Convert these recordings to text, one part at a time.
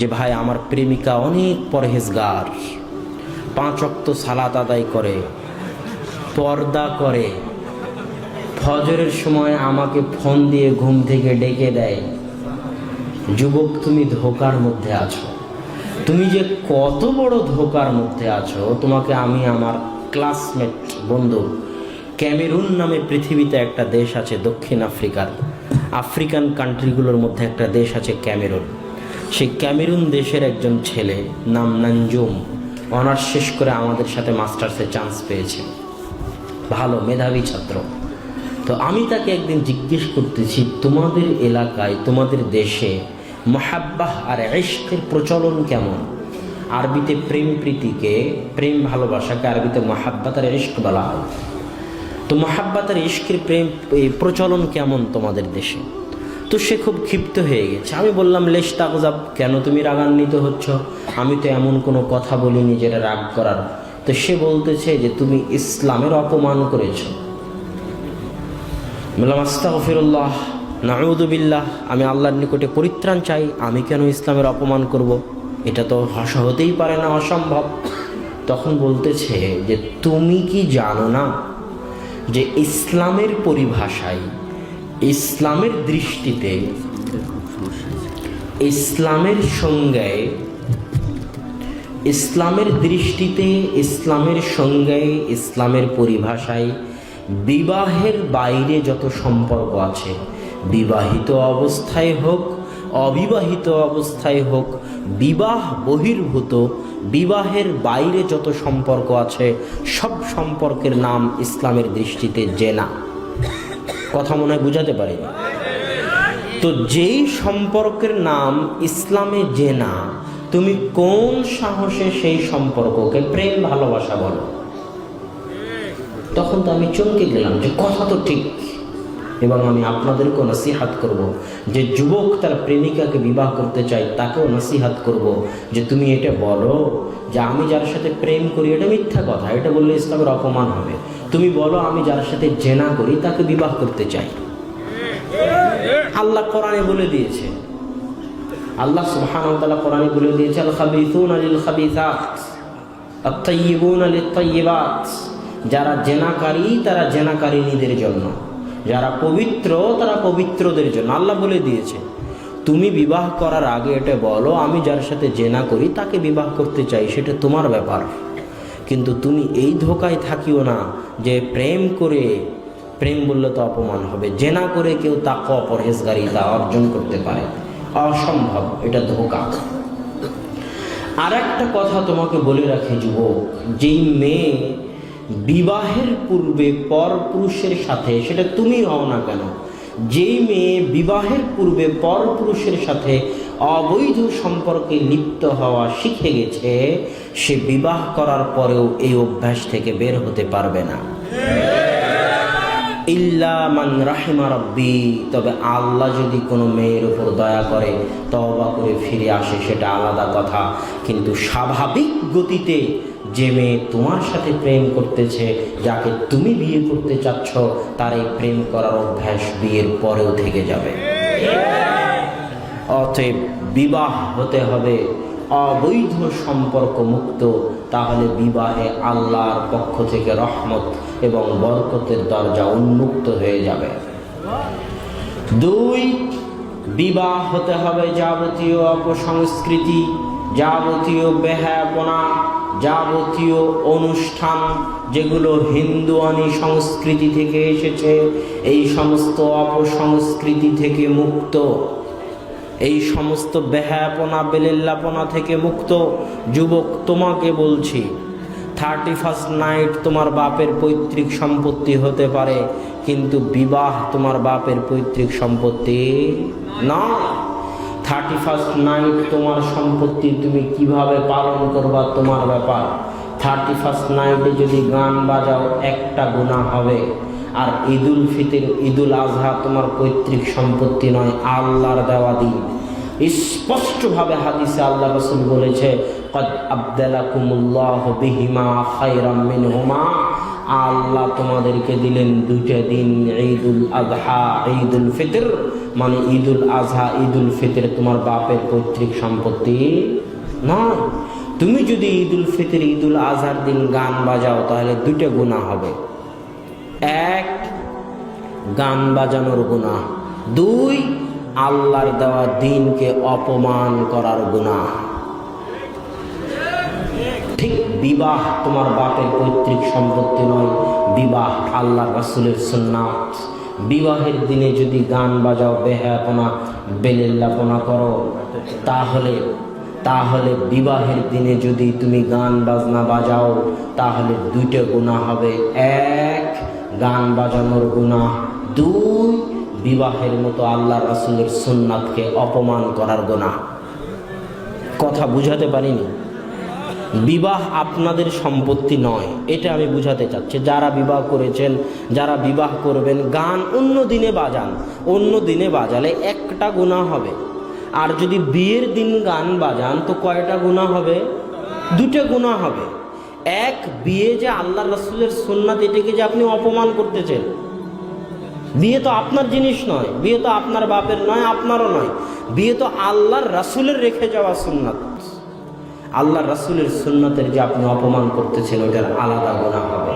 যে ভাই, আমার প্রেমিকা অনেক পরহেজগার। পাঁচ অক্ত সালাত আদায় করে, পর্দা করে। ফজরের সময় আমাকে ফোন দিয়ে ঘুম থেকে ডেকে দেয়, যুবক, তুমি ধোকার মধ্যে আছো। তুমি যে কত বড় ধোকার মধ্যে আছো, তোমাকে আমি আমার ক্লাসমেট বন্ধু ক্যামেরুন নামে পৃথিবীতে একটা দেশ আছে দক্ষিণ আফ্রিকার। আফ্রিকান কান্ট্রিগুলোর মধ্যে একটা দেশ আছে ক্যামেরুন। সেই ক্যামেরুন দেশের একজন ছেলে, নাম নানজুম অনার্স শেষ করে আমাদের সাথে মাস্টার্সে চান্স পেয়েছে। ভালো মেধাবী ছাত্র। তো আমি তাকে একদিন জিজ্ঞেস করতেছি, তোমাদের এলাকায়, তোমাদের দেশে মহাব্বাহ আর ইশকের প্রচলন কেমন? আরবিতে প্রেম প্রীতিকে প্রেম ভালোবাসাকে আরবিতে মহাব্বাত আর ইশক বলা হয়। তো মহাব্বাত আর ইশকের প্রেম প্রচলন কেমন তোমাদের দেশে? তো সে খুব ক্ষিপ্ত হয়ে গেছে। আমি বললাম, লেশ তাকজাব, কেন তুমি রাগান্বিত হচ্ছ? আমি তো এমন কোনো কথা বলিনি যেটা রাগ করার। তো সে বলতেছে যে, তুমি ইসলামের অপমান করেছ। বললাম, আস্তাগফিরুল্লাহ নাউদুবিল্লাহ আমি আল্লাহর নিকটে পরিত্রাণ চাই। আমি কেন ইসলামের অপমান করব। এটা তো হস হতেই পারে না, অসম্ভব। তখন বলতেছে যে, তুমি কি জানো না যে ইসলামের পরিভাষায় ইসলামের দৃষ্টিতে, ইসলামের সংজ্ঞায় ইসলামের দৃষ্টিতে, ইসলামের সংজ্ঞায় ইসলামের পরিভাষায় বিবাহের বাইরে যত সম্পর্ক আছে, বিবাহিত অবস্থায় হোক, অবিবাহিত অবস্থায় হোক, বিবাহ বহির্ভূত, বিবাহের বাইরে যত সম্পর্ক আছে, সব সম্পর্কের নাম ইসলামের দৃষ্টিতে জেনা। কথা মনে হয় বুঝাতে পারিনি। তো যেই সম্পর্কের নাম ইসলামে জেনা, তুমি কোন সাহসে সেই সম্পর্ককে প্রেম, ভালোবাসা বলো? তখন তো আমি চমকে গেলাম যে কথা তো ঠিক। এবং আমি আপনাদেরকেও নসিহাত করব যে যুবক তার প্রেমিকাকে বিবাহ করতে চাই তাকেও নসিহাত করব যে তুমি এটা বলো যে আমি যার সাথে প্রেম করি, এটা মিথ্যা কথা, এটা বললে ইসলামের অপমান হবে। তুমি বলো আমি যার সাথে জেনা করি, তাকে বিবাহ করতে চাই। আল্লাহ কোরআনে বলে দিয়েছে। আল্লাহ সুবহানাহু ওয়া কোরআনে বলে দিয়েছে যারা জেনাকারী, তারা জেনাকারিনীদের জন্য। যারা পবিত্র, তারা পবিত্রদের জন্য। আল্লাহ বলে দিয়েছে, তুমি বিবাহ করার আগে এটা বলো, আমি যার সাথে জেনা করি, তাকে বিবাহ করতে চাই, সেটা তোমার ব্যাপার। কিন্তু তুমি এই ধোকায় থাকিও না যে প্রেম করে, প্রেম বললে তো অপমান হবে। জেনা করে কেউ তাকে অপরহেজগারি তা অর্জন করতে পারে। অসম্ভব, এটা ধোকা। আর একটা কথা তোমাকে বলে রাখি, যুবক, যেই মেয়ে বিবাহের পূর্বে পরপুরুষের সাথে, সেটা তুমি হও না কেন? যেই মেয়ে বিবাহের পূর্বে পরপুরুষের সাথে অবৈধ সম্পর্কে লিপ্ত হওয়া শিখে গেছে, সে বিবাহ করার পরেও এই অভ্যাস থেকে বের হতে পারবে না। ইল্লা মান রাহিমা রব্বি, তবে আল্লাহ যদি কোনো মেয়ের উপর দয়া করে তবা করে ফিরে আসে, সেটা আলাদা কথা। কিন্তু স্বাভাবিক গতিতে যে মেয়ে তোমার সাথে প্রেম করতেছে, যাকে তুমি বিয়ে করতে চাচ্ছ, তার এই প্রেম করার অভ্যাস বিয়ের পরেও থেকে যাবে। অতএব বিবাহ হতে হবে, অবৈধ সম্পর্ক মুক্ত তাহলে বিবাহে আল্লাহর পক্ষ থেকে রহমত এবং বরকতের দরজা উন্মুক্ত হয়ে যাবে। দুই, বিবাহ হতে হবে যাবতীয় অপসংস্কৃতি, যাবতীয় বেহায়াপনা, যাবতীয় অনুষ্ঠান, যেগুলো হিন্দুয়ানি সংস্কৃতি থেকে এসেছে। এই সমস্ত অপসংস্কৃতি থেকে মুক্ত। এই সমস্ত বেহায়াপনা, বেলেল্লাপনা থেকে মুক্ত। যুবক, তোমাকে বলছি থার্টি ফার্স্ট নাইট তোমার বাপের পৈতৃক সম্পত্তি হতে পারে, কিন্তু বিবাহ তোমার বাপের পৈতৃক সম্পত্তি না থার্টি ফার্স্ট নাইট তোমার সম্পত্তি তুমি কীভাবে পালন করবা তোমার ব্যাপার। থার্টি ফার্স্ট নাইটে যদি গান বাজাও, একটা গুণা হবে। আর ঈদুল ফিতর, ঈদুল আজহা তোমার পৈতৃক সম্পত্তি নয়, আল্লাহর দেওয়া দিন। স্পষ্টভাবে হাদিসে আল্লাহ রসুল বলেছে কদ আবদালাকুমুল্লাহ বিহিমা খায়রাম মিনহুমা আল্লাহ তোমাদেরকে দিলেন দুইটা দিন, ঈদুল আজহা ঈদুল ফিতর। মানে ঈদুল আজহা, ঈদুল ফিতর তোমার বাপের পৈতৃক সম্পত্তি নয়। তুমি যদি ঈদুল ফিতর, ঈদুল আজহার দিন গান বাজাও, তাহলে দুইটা গুণা হবে। এক, গান বাজানোর গুণা দুই, আল্লাহর দেওয়া দিনকে অপমান করার গুণা বিবাহ তোমার বাপের পৈতৃক সম্পত্তি নয়। বিবাহ আল্লাহ রাসুলের সুন্নাত। বিবাহের দিনে যদি গান বাজাও বেহাপনা বেলেল্লাপনা করো, তাহলে তাহলে বিবাহের দিনে যদি তুমি গান বাজনা বাজাও, তাহলে দুইটা গুণা হবে। এক, গান বাজানোর গুণা। দুই, বিবাহের মতো আল্লাহ রাসুলের সুন্নাতকে অপমান করার গুণা। কথা বুঝাতে পারিনি? বিবাহ আপনাদের সম্পত্তি নয়। এটা আমি বুঝাতে চাচ্ছি। যারা বিবাহ করেছেন, যারা বিবাহ করবেন, গান অন্য দিনে বাজান। অন্য দিনে বাজালে একটা গুণা হবে। আর যদি বিয়ের দিন গান বাজান, তো কয়টা গুণা হবে? দুটো গুণা হবে। এক, বিয়ে যে আল্লাহ রসুলের সুন্নাত এটাকে যে আপনি অপমান করতেছেন? বিয়ে তো আপনার জিনিস নয়। বিয়ে তো আপনার বাপের নয়, আপনারও নয়। বিয়ে তো আল্লাহর রাসুলের রেখে যাওয়া সুন্নাত। আল্লাহ রাসুলের সুন্নতের যে আপনি অপমান করতেছেন ওটার আলাদা গোনা হবে।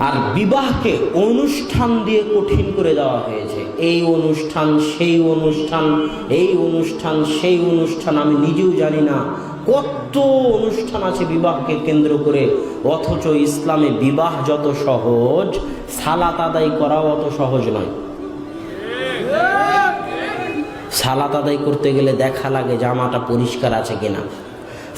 আর বিবাহকে অনুষ্ঠান দিয়ে কঠিন করে দেওয়া হয়েছে। এই অনুষ্ঠান, সেই অনুষ্ঠান, এই অনুষ্ঠান, সেই অনুষ্ঠান, আমি নিজেও জানি না কত অনুষ্ঠান আছে বিবাহকে কেন্দ্র করে, অথচ ইসলামে বিবাহ যত সহজ, সালাত আদায় করাও অত সহজ নয়। সালাত আদায় করতে গেলে দেখা লাগে জামাটা পরিষ্কার আছে কিনা।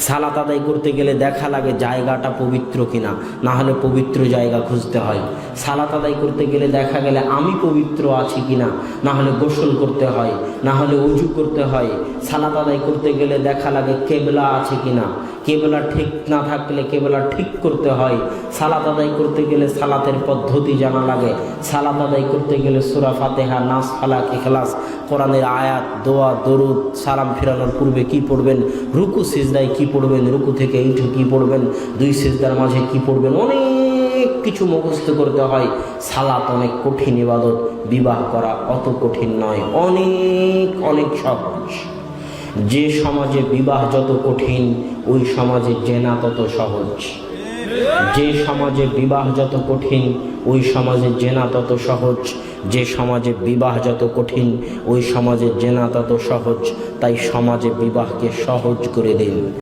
সালাত আদায় করতে গেলে দেখা লাগে জায়গাটা পবিত্র কিনা না হলে পবিত্র জায়গা খুঁজতে হয়। সালাত আদায় করতে গেলে দেখা গেলে আমি পবিত্র আছি কিনা না হলে গোসল করতে হয় না হলে উজু করতে হয়। সালাত আদায় করতে গেলে দেখা লাগে কেবলা আছে কিনা। কেবলা ঠিক না থাকলে কেবলা ঠিক করতে হয়। সালাত আদায় করতে গেলে সালাতের পদ্ধতি জানা লাগে। সালাত আদায় করতে গেলে সুরা ফাতেহা, নাস, ফালাক, ইখলাস, কোরআনের আয়াত, দোয়া, দরুদ, সালাম ফেরানোর পূর্বে কি পড়বেন? রুকু, সিজদায় কি পড়বেন? রুকু থেকে ইঠু কি পড়বেন? দুই সিজদার মাঝে কি পড়বেন? অনেক কিছু মুখস্থ করতে হয়। সালাত অনেক কঠিন ইবাদত, বিবাহ করা অত কঠিন নয়। অনেক অনেক সহজ যে সমাজে বিবাহ যত কঠিন ওই সমাজে জেনা তত সহজ। যে সমাজে বিবাহ যত কঠিন, ওই সমাজে জেনা তত সহজ। যে সমাজে বিবাহ যত কঠিন, ওই সমাজে জেনা তত সহজ। তাই সমাজে বিবাহকে সহজ করে দিন।